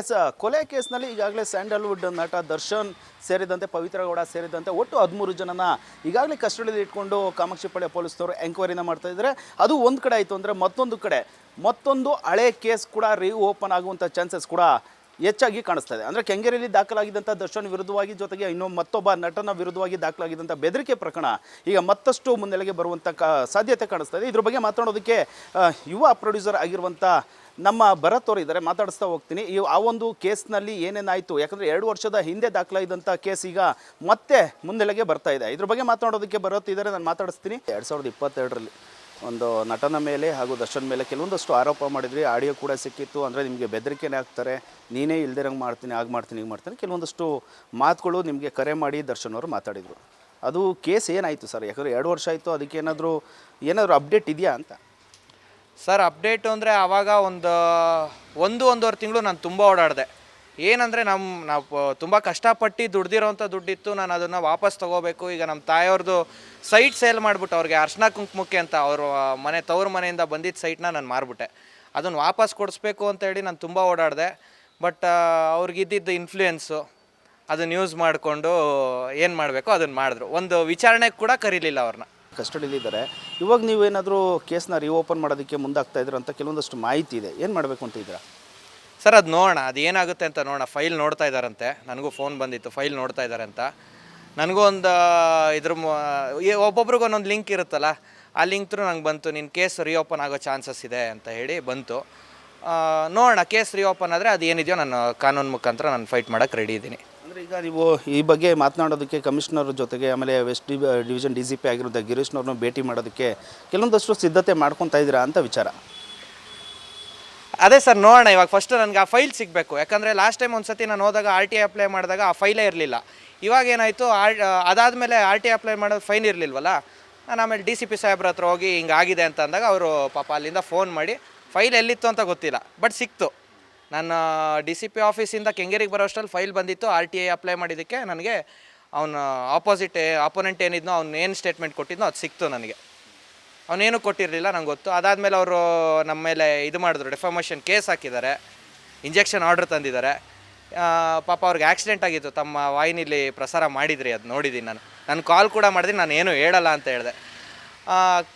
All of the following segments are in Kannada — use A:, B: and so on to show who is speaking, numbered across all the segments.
A: ಎಸ್ ಕೊಲೆ ಕೇಸ್ನಲ್ಲಿ ಈಗಾಗಲೇ ಸ್ಯಾಂಡಲ್ವುಡ್ ನಟ ದರ್ಶನ್ ಸೇರಿದಂತೆ ಪವಿತ್ರ ಗೌಡ ಸೇರಿದಂತೆ ಒಟ್ಟು ಹದಿಮೂರು ಜನನ ಈಗಾಗಲೇ ಕಸ್ಟಡಿಯಲ್ಲಿ ಇಟ್ಕೊಂಡು ಕಾಮಾಕ್ಷಿಪಾಳ್ಯ ಪೊಲೀಸ್ನವರು ಎಂಕ್ವೈರಿನ ಮಾಡ್ತಾ ಇದ್ದಾರೆ. ಅದು ಒಂದು ಕಡೆ ಆಯಿತು ಅಂದರೆ ಮತ್ತೊಂದು ಕಡೆ. ಮತ್ತೊಂದು ಹಳೆ ಕೇಸ್ ಕೂಡ ರೀ ಓಪನ್ ಆಗುವಂಥ ಚಾನ್ಸಸ್ ಕೂಡ ಹೆಚ್ಚಾಗಿ ಕಾಣಿಸ್ತಾ ಇದೆ. ಅಂದರೆ ಕೆಂಗೇರಿಯಲ್ಲಿ ದಾಖಲಾಗಿದ್ದಂಥ ದರ್ಶನ್ ವಿರುದ್ಧವಾಗಿ ಜೊತೆಗೆ ಇನ್ನೂ ಮತ್ತೊಬ್ಬ ನಟನ ವಿರುದ್ಧವಾಗಿ ದಾಖಲಾಗಿದ್ದಂಥ ಬೆದರಿಕೆ ಪ್ರಕರಣ ಈಗ ಮತ್ತಷ್ಟು ಮುನ್ನೆಲೆಗೆ ಬರುವಂಥ ಸಾಧ್ಯತೆ ಕಾಣಿಸ್ತಾ ಇದೆ. ಇದ್ರ ಬಗ್ಗೆ ಮಾತನಾಡೋದಕ್ಕೆ ಯುವ ಪ್ರೊಡ್ಯೂಸರ್ ಆಗಿರುವಂಥ ನಮ್ಮ ಭರತ್ ಅವರು ಇದ್ದಾರೆ. ಮಾತಾಡಿಸ್ತಾ ಹೋಗ್ತೀನಿ. ಈ ಆ ಒಂದು ಕೇಸ್ನಲ್ಲಿ ಏನೇನಾಯಿತು? ಯಾಕಂದರೆ ಎರಡು ವರ್ಷದ ಹಿಂದೆ ದಾಖಲಾಗಿದ್ದಂಥ ಕೇಸ್ ಈಗ ಮತ್ತೆ ಮುನ್ನೆಲೆಗೆ ಬರ್ತಾ ಇದೆ. ಇದ್ರ ಬಗ್ಗೆ ಮಾತನಾಡೋದಕ್ಕೆ ಇದ್ದಾರೆ. ನಾನು ಮಾತಾಡಿಸ್ತೀನಿ. ಎರಡು ಸಾವಿರದ ಇಪ್ಪತ್ತೆರಡರಲ್ಲಿ ಒಂದು ನಟನ ಮೇಲೆ ಹಾಗೂ ದರ್ಶನ್ ಮೇಲೆ ಕೆಲವೊಂದಷ್ಟು ಆರೋಪ ಮಾಡಿದ್ರಿ ಆಡಿಯೋ ಕೂಡ ಸಿಕ್ಕಿತ್ತು. ಅಂದರೆ ನಿಮಗೆ ಬೆದರಿಕೆನೇ ಆಗ್ತಾರೆ. ನೀನೇ ಇಲ್ದಿರಂಗೆ ಮಾಡ್ತೀನಿ ಆಗ ಮಾಡ್ತೀನಿ ಈಗ ಮಾಡ್ತೀನಿ ಕೆಲವೊಂದಷ್ಟು ಮಾತುಗಳು ನಿಮಗೆ ಕರೆ ಮಾಡಿ ದರ್ಶನ್ ಅವರು ಮಾತಾಡಿದರು. ಅದು ಕೇಸ್ ಏನಾಯಿತು ಸರ್? ಯಾಕಂದರೆ ಎರಡು ವರ್ಷ ಆಯಿತು, ಅದಕ್ಕೆ ಏನಾದರೂ ಏನಾದರೂ ಅಪ್ಡೇಟ್ ಇದೆಯಾ ಅಂತ?
B: ಸರ್, ಅಪ್ಡೇಟು ಅಂದರೆ ಆವಾಗ ಒಂದು ಒಂದು, ಒಂದೂವರೆ ತಿಂಗಳು ನಾನು ತುಂಬ ಓಡಾಡಿದೆ. ಏನಂದರೆ ನಮ್ಮ ನಾವು ತುಂಬ ಕಷ್ಟಪಟ್ಟು ದುಡ್ದಿರೋಂಥ ದುಡ್ಡಿತ್ತು. ನಾನು ಅದನ್ನು ವಾಪಸ್ ತೊಗೋಬೇಕು. ಈಗ ನಮ್ಮ ತಾಯಿಯವ್ರದ್ದು ಸೈಟ್ ಸೇಲ್ ಮಾಡಿಬಿಟ್ಟು ಅವ್ರಿಗೆ ಅರ್ಶನ ಕುಂಕುಮಕ್ಕೆ ಅಂತ ಅವರು ಮನೆ, ತವ್ರ ಮನೆಯಿಂದ ಬಂದಿದ್ದ ಸೈಟ್ನ ನಾನು ಮಾರ್ಬಿಟ್ಟೆ. ಅದನ್ನು ವಾಪಸ್ ಕೊಡಿಸ್ಬೇಕು ಅಂತ ಹೇಳಿ ನಾನು ತುಂಬ ಓಡಾಡಿದೆ. ಬಟ್ ಅವ್ರಿಗಿದ್ದಿದ್ದ ಇನ್ಫ್ಲೂಯೆನ್ಸು ಅದನ್ನು ಯೂಸ್ ಮಾಡಿಕೊಂಡು ಏನು ಮಾಡಬೇಕು ಅದನ್ನು ಮಾಡಿದ್ರು. ಒಂದು ವಿಚಾರಣೆ ಕೂಡ ಕರೀಲಿಲ್ಲ ಅವ್ರನ್ನ
A: ಕಸ್ಟಡಿಲಿದ್ದಾರೆ ಇವಾಗ ನೀವೇನಾದರೂ ಕೇಸ್ನ ರೀಓಪನ್ ಮಾಡೋದಕ್ಕೆ ಮುಂದಾಗ್ತಾ ಇದ್ದೀರಾ ಅಂತ ಕೆಲವೊಂದಷ್ಟು ಮಾಹಿತಿ ಇದೆ. ಏನು ಮಾಡಬೇಕು ಅಂತ ಇದ್ದೀರಾ?
B: ಸರ್, ಅದು ನೋಡೋಣ. ಅದು ಏನಾಗುತ್ತೆ ಅಂತ ನೋಡೋಣ. ಫೈಲ್ ನೋಡ್ತಾ ಇದ್ದಾರಂತೆ ನನಗೂ ಫೋನ್ ಬಂದಿತ್ತು. ಫೈಲ್ ನೋಡ್ತಾ ಇದ್ದಾರೆ ಅಂತ. ನನಗೂ ಒಂದು, ಇದ್ರ ಒಬ್ಬೊಬ್ರಿಗೆ ಒಂದೊಂದು ಲಿಂಕ್ ಇರುತ್ತಲ್ಲ, ಆ ಲಿಂಕ್ ಥ್ರೂ ನಂಗೆ ಬಂತು. ನಿನ್ನ ಕೇಸ್ ರಿಓಪನ್ ಆಗೋ ಚಾನ್ಸಸ್ ಇದೆ ಅಂತ ಹೇಳಿ ಬಂತು. ನೋಡೋಣ. ಕೇಸ್ ರಿಓಪನ್ ಆದರೆ ಅದು ಏನಿದೆಯೋ ನಾನು ಕಾನೂನು ಮುಖಾಂತರ ನಾನು ಫೈಟ್ ಮಾಡೋಕ್ಕೆ ರೆಡಿ ಇದ್ದೀನಿ.
A: ಅಂದರೆ ಈಗ ನೀವು ಈ ಬಗ್ಗೆ ಮಾತನಾಡೋದಕ್ಕೆ ಕಮಿಷನರ್ ಜೊತೆಗೆ ಆಮೇಲೆ west division D C P ಆಗಿರೋದ ಗಿರೀಶ್ನವ್ರನ್ನ ಭೇಟಿ ಮಾಡೋದಕ್ಕೆ ಕೆಲವೊಂದಷ್ಟು ಸಿದ್ಧತೆ ಮಾಡ್ಕೊತಾ ಇದ್ದೀರಾ ಅಂತ ವಿಚಾರ.
B: ಅದೇ ಸರ್, ನೋಡೋಣ, ಇವಾಗ ಫಸ್ಟ್ ನನಗೆ ಆ ಫೈಲ್ ಸಿಗಬೇಕು. ಯಾಕಂದರೆ ಲಾಸ್ಟ್ ಟೈಮ್ ಒಂದು ಸತಿ ನಾನು ಹೋದಾಗ ಆರ್ ಟಿ ಐ ಅಪ್ಲೈ ಮಾಡಿದಾಗ ಆ ಫೈಲೇ ಇರಲಿಲ್ಲ. ಇವಾಗ ಏನಾಯಿತು ಆರ್ ಅದಾದಮೇಲೆ ಆರ್ ಟಿ ಐ ಅಪ್ಲೈ ಮಾಡೋದು ಫೈನ್ ಇರಲಿಲ್ವಲ್ಲ? ನಾನು ಆಮೇಲೆ ಡಿ ಸಿ ಪಿ ಸಾಹೇಬ್ರ ಹತ್ರ ಹೋಗಿ ಹಿಂಗೆ ಆಗಿದೆ ಅಂತ ಅಂದಾಗ ಅವರು ಪಾಪ ಅಲ್ಲಿಂದ ಫೋನ್ ಮಾಡಿ ಫೈಲ್ ಎಲ್ಲಿತ್ತು ಅಂತ ಗೊತ್ತಿಲ್ಲ ಬಟ್ ಸಿಕ್ತು. ನನ್ನ ಡಿ ಸಿ ಪಿ ಆಫೀಸಿಂದ ಕೆಂಗೇರಿಗೆ ಬರೋಷ್ಟರಲ್ಲಿ ಫೈಲ್ ಬಂದಿತ್ತು ಆರ್ ಟಿ ಐ ಅಪ್ಲೈ ಮಾಡಿದ್ದಕ್ಕೆ ನನಗೆ ಅವನ ಆಪೋಸಿಟ್ ಆಪೋನೆಂಟ್ ಏನಿದ್ನೋ ಅವ್ನು ಏನು ಸ್ಟೇಟ್ಮೆಂಟ್ ಕೊಟ್ಟಿದ್ನೋ ಅದು ಸಿಕ್ತು ನನಗೆ. ಅವನೇನು ಕೊಟ್ಟಿರಲಿಲ್ಲ, ನಂಗೆ ಗೊತ್ತು. ಅದಾದಮೇಲೆ ಅವರು ನಮ್ಮ ಮೇಲೆ ಇದು ಮಾಡಿದ್ರು ಡೆಫಾಮೇಷನ್ ಕೇಸ್ ಹಾಕಿದ್ದಾರೆ, ಇಂಜೆಕ್ಷನ್ ಆರ್ಡ್ರ್ ತಂದಿದ್ದಾರೆ. ಪಾಪ ಅವ್ರಿಗೆ ಆಕ್ಸಿಡೆಂಟ್ ಆಗಿತ್ತು, ತಮ್ಮ ವಾಹಿನಿಲಿ ಪ್ರಸಾರ ಮಾಡಿದ್ರಿ, ಅದು ನೋಡಿದ್ದೀನಿ ನಾನು. ನಾನು ಕಾಲ್ ಕೂಡ ಮಾಡಿದ್ರಿ, ನಾನು ಏನು ಹೇಳಲ್ಲ ಅಂತ ಹೇಳಿದೆ.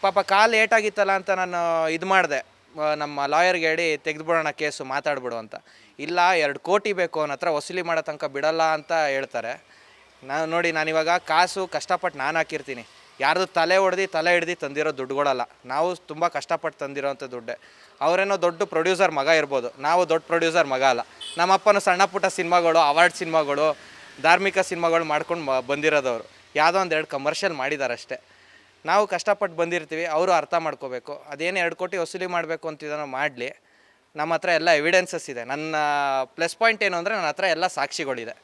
B: ಪಾಪ ಕಾಲ್ ಏಟಾಗಿತ್ತಲ್ಲ ಅಂತ ನಾನು ಇದು ಮಾಡಿದೆ. ನಮ್ಮ ಲಾಯರ್ಗೆ ಹೇಳಿ, ತೆಗೆದುಬಿಡೋಣ ಕೇಸು, ಮಾತಾಡ್ಬಿಡು ಅಂತ. ಇಲ್ಲ, ಎರಡು ಕೋಟಿ ಬೇಕು, ಅವನ ಹತ್ರ ವಸೂಲಿ ಮಾಡೋ ತನಕ ಬಿಡಲ್ಲ ಅಂತ ಹೇಳ್ತಾರೆ. ನಾನು ನೋಡಿ ನಾನಿವಾಗ ಕಾಸು ಕಷ್ಟಪಟ್ಟು ನಾನು ಹಾಕಿರ್ತೀನಿ. ಯಾರ್ದು ತಲೆ ಹೊಡೆದು ತಲೆ ಹಿಡ್ದು ತಂದಿರೋ ದುಡ್ಡುಗಳಲ್ಲ. ನಾವು ತುಂಬ ಕಷ್ಟಪಟ್ಟು ತಂದಿರೋವಂಥ ದುಡ್ಡೆ. ಅವರೇನೋ ದೊಡ್ಡ ಪ್ರೊಡ್ಯೂಸರ್ ಮಗ ಇರ್ಬೋದು. ನಾವು ದೊಡ್ಡ ಪ್ರೊಡ್ಯೂಸರ್ ಮಗ ಅಲ್ಲ. ನಮ್ಮಪ್ಪನ ಸಣ್ಣ ಪುಟ್ಟ ಸಿನಿಮಾಗಳು ಅವಾರ್ಡ್ ಸಿನಿಮಾಗಳು, ಧಾರ್ಮಿಕ ಸಿನಿಮಾಗಳು ಮಾಡ್ಕೊಂಡು ಬಂದಿರೋದವರು. ಯಾವುದೋ ಒಂದು ಎರಡು ಕಮರ್ಷಿಯಲ್ ಮಾಡಿದ್ದಾರೆ ಅಷ್ಟೇ ನಾವು ಕಷ್ಟಪಟ್ಟು ಬಂದಿರ್ತೀವಿ, ಅವರು ಅರ್ಥ ಮಾಡ್ಕೋಬೇಕು. ಅದೇನು ಎರಡು ಕೋಟಿ ವಸೂಲಿ ಮಾಡಬೇಕು ಅಂತಿದ್ದಾನೋ ಮಾಡಲಿ, ನಮ್ಮ ಹತ್ರ ಎಲ್ಲ ಎವಿಡೆನ್ಸಸ್ ಇದೆ. ನನ್ನ ಪ್ಲಸ್ ಪಾಯಿಂಟ್ ಏನು ಅಂದರೆ ನನ್ನ ಹತ್ರ ಎಲ್ಲ ಸಾಕ್ಷಿಗಳಿದೆ.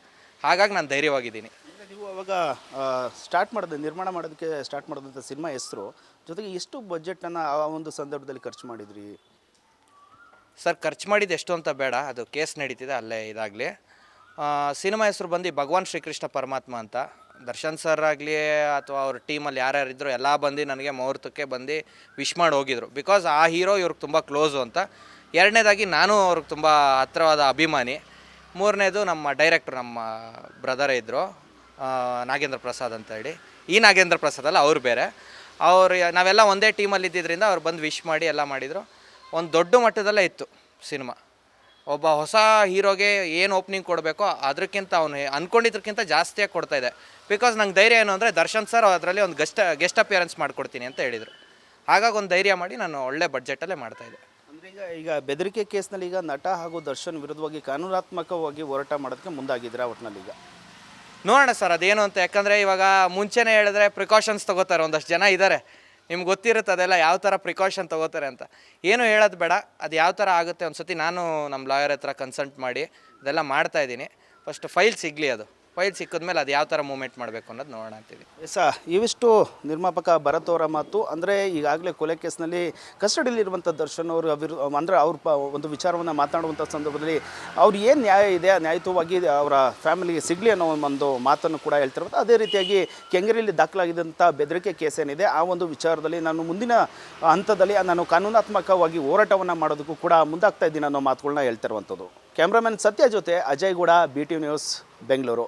B: ಹಾಗಾಗಿ ನಾನು ಧೈರ್ಯವಾಗಿದ್ದೀನಿ.
A: ನೀವು ಅವಾಗ ಸ್ಟಾರ್ಟ್ ಮಾಡೋದು, ನಿರ್ಮಾಣ ಮಾಡೋದಕ್ಕೆ ಸ್ಟಾರ್ಟ್ ಮಾಡಿದಂಥ ಸಿನಿಮಾ ಹೆಸರು. ಜೊತೆಗೆ ಎಷ್ಟು ಬಜೆಟನ್ನು ಆ ಒಂದು ಸಂದರ್ಭದಲ್ಲಿ ಖರ್ಚು ಮಾಡಿದ್ರಿ?
B: ಸರ್, ಖರ್ಚು ಮಾಡಿದ್ದು ಎಷ್ಟು ಅಂತ ಬೇಡ. ಅದು ಕೇಸ್ ನಡೀತಿದೆ, ಅಲ್ಲೇ ಇದಾಗಲಿ. ಸಿನಿಮಾ ಹೆಸರು ಬಂದು ಭಗವಾನ್ ಶ್ರೀಕೃಷ್ಣ ಪರಮಾತ್ಮ ಅಂತ. ದರ್ಶನ್ ಸರ್ ಆಗಲಿ ಅಥವಾ ಅವ್ರ ಟೀಮಲ್ಲಿ ಯಾರ್ಯಾರಿದ್ರು ಎಲ್ಲ ಬಂದು ನನಗೆ ಮುಹೂರ್ತಕ್ಕೆ ಬಂದು ವಿಶ್ ಮಾಡಿ ಹೋಗಿದ್ರು. ಬಿಕಾಸ್ ಆ ಹೀರೋ ಇವ್ರಿಗೆ ತುಂಬ ಕ್ಲೋಸು ಅಂತ. ಎರಡನೇದಾಗಿ ನಾನು ಅವ್ರಿಗೆ ತುಂಬ ಹತ್ರವಾದ ಅಭಿಮಾನಿ. ಮೂರನೇದು ನಮ್ಮ ಡೈರೆಕ್ಟ್ರು ನಮ್ಮ ಬ್ರದರೇ ಇದ್ದರು ನಾಗೇಂದ್ರ ಪ್ರಸಾದ್ ಅಂತ ಹೇಳಿ. ಈ ನಾಗೇಂದ್ರ ಪ್ರಸಾದ್ ಅಲ್ಲ, ಅವ್ರು ಬೇರೆ. ಅವ್ರು ನಾವೆಲ್ಲ ಒಂದೇ ಟೀಮಲ್ಲಿ ಇದ್ದಿದ್ದರಿಂದ ಅವ್ರು ಬಂದು ವಿಶ್ ಮಾಡಿ ಎಲ್ಲ ಮಾಡಿದರು. ಒಂದು ದೊಡ್ಡ ಮಟ್ಟದಲ್ಲೇ ಇತ್ತು ಸಿನಿಮಾ. ಒಬ್ಬ ಹೊಸ ಹೀರೋಗೆ ಏನು ಓಪನಿಂಗ್ ಕೊಡಬೇಕೋ ಅದಕ್ಕಿಂತ ಅವನು ಅಂದ್ಕೊಂಡಿದ್ದಕ್ಕಿಂತ ಜಾಸ್ತಿಯಾಗಿ ಕೊಡ್ತಾ ಇದೆ. ಬಿಕಾಸ್ ನಂಗೆ ಧೈರ್ಯ ಏನು ಅಂದರೆ ದರ್ಶನ್ ಸರ್ ಅದರಲ್ಲಿ ಒಂದು ಗೆಸ್ಟ್ ಗೆಸ್ಟ್ ಅಪಿಯರೆನ್ಸ್ ಮಾಡಿಕೊಡ್ತೀನಿ ಅಂತ ಹೇಳಿದರು. ಹಾಗಾಗಿ ಒಂದು ಧೈರ್ಯ ಮಾಡಿ ನಾನು ಒಳ್ಳೆ ಬಡ್ಜೆಟಲ್ಲೇ ಮಾಡ್ತಾಯಿದ್ದೆ
A: ಅಂದರೆ ಈಗ ಈಗ ಬೆದರಿಕೆ ಕೇಸ್ನಲ್ಲಿ ಈಗ ನಟ ಹಾಗೂ ದರ್ಶನ್ ವಿರುದ್ಧವಾಗಿ ಕಾನೂನಾತ್ಮಕವಾಗಿ ಹೋರಾಟ ಮಾಡೋದಕ್ಕೆ ಮುಂದಾಗಿದ್ದೀರಾ ಒಟ್ಟಿನಲ್ಲಿ ಈಗ?
B: ನೋಡೋಣ ಸರ್, ಅದೇನು ಅಂತ. ಯಾಕಂದರೆ ಇವಾಗ ಮುಂಚೆನೇ ಹೇಳಿದ್ರೆ ಪ್ರಿಕಾಷನ್ಸ್ ತೊಗೋತಾರೆ, ಒಂದಷ್ಟು ಜನ ಇದ್ದಾರೆ ನಿಮ್ಗೆ ಗೊತ್ತಿರುತ್ತೆ ಅದೆಲ್ಲ ಯಾವ ಥರ ಪ್ರಿಕಾಷನ್ ತೊಗೋತಾರೆ ಅಂತ. ಏನು ಹೇಳೋದು ಬೇಡ, ಅದು ಯಾವ ಥರ ಆಗುತ್ತೆ ಒಂದು ಸತಿ ನಾನು ನಮ್ಮ ಲಾಯರ್ ಹತ್ರ ಕನ್ಸಲ್ಟ್ ಮಾಡಿ ಅದೆಲ್ಲ ಮಾಡ್ತಾಯಿದ್ದೀನಿ ಫಸ್ಟ್ ಫೈಲ್ ಸಿಗಲಿ ಅದು. ಫೈಲ್ ಸಿಕ್ಕಿದ್ಮೇಲೆ ಅದು ಯಾವ ಥರ ಮೂವ್ಮೆಂಟ್ ಮಾಡಬೇಕು ಅನ್ನೋದು ನೋಡೋಣ ಅಂತೀವಿ.
A: ಎಸ್ ಇವಿಷ್ಟು ನಿರ್ಮಾಪಕ ಭರತ್ ಅವರ ಮಾತು. ಅಂದರೆ ಈಗಾಗಲೇ ಕೊಲೆ ಕೇಸ್ನಲ್ಲಿ ಕಸ್ಟಡಿಯಲ್ಲಿರುವಂಥ ದರ್ಶನ್ ಅವರು ಅವಿರು, ಅಂದರೆ ಅವ್ರ ಪ, ಒಂದು ವಿಚಾರವನ್ನು ಮಾತಾಡುವಂಥ ಸಂದರ್ಭದಲ್ಲಿ ಅವ್ರು ಏನು ನ್ಯಾಯ ಇದೆ, ನ್ಯಾಯಯುತವಾಗಿ ಅವರ ಫ್ಯಾಮಿಲಿಗೆ ಸಿಗಲಿ ಅನ್ನೋ ಒಂದು ಮಾತನ್ನು ಕೂಡ ಹೇಳ್ತಿರ್ಬೋದು. ಅದೇ ರೀತಿಯಾಗಿ ಕೆಂಗರಿಯಲ್ಲಿ ದಾಖಲಾಗಿದ್ದಂಥ ಬೆದರಿಕೆ ಕೇಸ್ ಏನಿದೆ, ಆ ಒಂದು ವಿಚಾರದಲ್ಲಿ ನಾನು ಮುಂದಿನ ಹಂತದಲ್ಲಿ ನಾನು ಕಾನೂನಾತ್ಮಕವಾಗಿ ಹೋರಾಟವನ್ನು ಮಾಡೋದಕ್ಕೂ ಕೂಡ ಮುಂದಾಗ್ತಾ ಇದ್ದೀನಿ ಅನ್ನೋ ಮಾತುಗಳನ್ನ ಹೇಳ್ತಿರುವಂಥದ್ದು. ಕ್ಯಾಮ್ರಾಮನ್ ಸತ್ಯ ಜೊತೆ Ajay Gowda, B T news, Bengaluru.